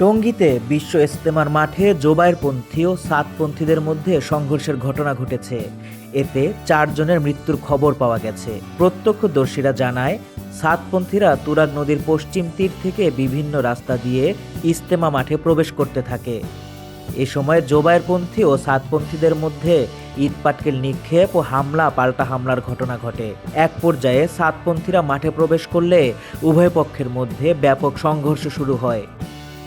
টঙ্গীতে বিশ্ব ইস্তেমার মাঠে জোবায়েরপন্থী ও সাতপন্থীদের মধ্যে সংঘর্ষের ঘটনা ঘটেছে। এতে চারজনের মৃত্যুর খবর পাওয়া গেছে। প্রত্যক্ষদর্শীরা জানায়, সাতপন্থীরা তুরাগ নদীর পশ্চিম তীর থেকে বিভিন্ন রাস্তা দিয়ে ইস্তেমা মাঠে প্রবেশ করতে থাকে। এ সময় জোবায়েরপন্থী ও সাতপন্থীদের মধ্যে ইট পাটকেল নিক্ষেপ ও হামলা, পাল্টা হামলার ঘটনা ঘটে। এক পর্যায়ে সাতপন্থীরা মাঠে প্রবেশ করলে উভয় পক্ষের মধ্যে ব্যাপক সংঘর্ষ শুরু হয়।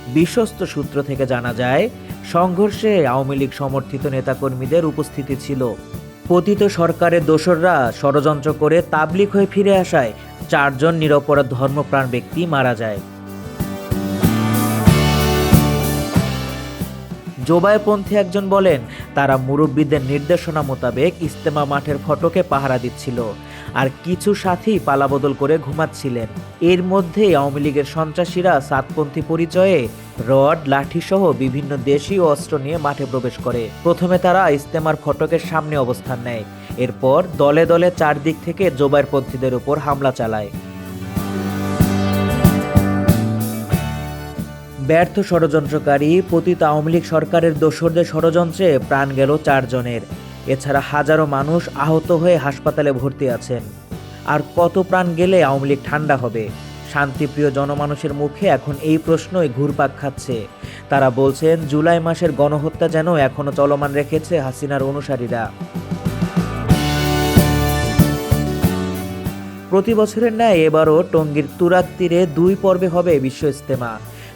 বিশ্বস্ত সূত্র থেকে জানা যায়, সংঘর্ষে আওয়ামী লীগ সমর্থিত নেতাকর্মীদের উপস্থিতি ছিল। পতিত সরকারের দোসররা ষড়যন্ত্র করে তাবলিক হয়ে ফিরে আসায় চারজন নিরপরাধ ধর্মপ্রাণ ব্যক্তি মারা যায়। জোবায়পন্থী একজন বলেন তারা মুরব্বীদের নির্দেশনা মোতাবেক ইস্তেমা মাঠের ফটকে পাহারা দিচ্ছিল, আর কিছু সাথী পালাবদল করে ঘুমাচ্ছিলেন। এর মধ্যেই আওয়ামী লীগের সন্ত্রাসীরা সাতপন্থী পরিচয়ে রড লাঠিসহ বিভিন্ন দেশীয় অস্ত্র নিয়ে মাঠে প্রবেশ করে। প্রথমে তারা ইস্তেমার ফটকের সামনে অবস্থান নেয়। এরপর দলে দলে চারদিক থেকে জোবাইরপন্থীদের উপর হামলা চালায়। ব্যর্থ ষড়যন্ত্রকারী, পতিত আওয়ামী লীগ সরকারের দোসরদের ষড়যন্ত্রে প্রাণ গেল চারজনের। এছাড়া হাজারো মানুষ আহত হয়ে হাসপাতালে ভর্তি আছেন। আর কত প্রাণ গেলে আওয়ামী লীগ ঠান্ডা হবে? শান্তিপ্রিয় জনমানুষের মুখে এখন এই প্রশ্নই ঘুরপাক খাচ্ছে। তারা বলছেন, জুলাই মাসের গণহত্যা যেন এখনও চলমান রেখেছে হাসিনার অনুসারীরা। প্রতি বছরের ন্যায় এবারও টঙ্গীর তুরাক তীরে দুই পর্বে হবে বিশ্ব ইস্তেমা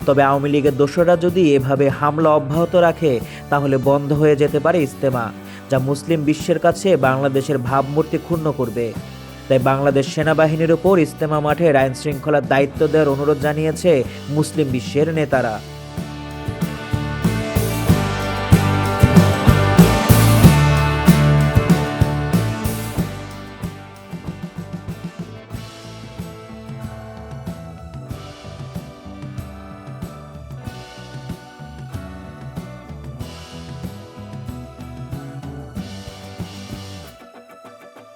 তবে আওয়ামী লীগের দোষরা যদি এভাবে হামলা অব্যাহত রাখে, তাহলে বন্ধ হয়ে যেতে পারে ইস্তেমা যা মুসলিম বিশ্বের কাছে বাংলাদেশের ভাবমূর্তি ক্ষুণ্ণ করবে। তাই বাংলাদেশ সেনাবাহিনীর ওপর ইস্তেমা মাঠে আইন শৃঙ্খলার দায়িত্ব দেওয়ার অনুরোধ জানিয়েছে মুসলিম বিশ্বের নেতারা।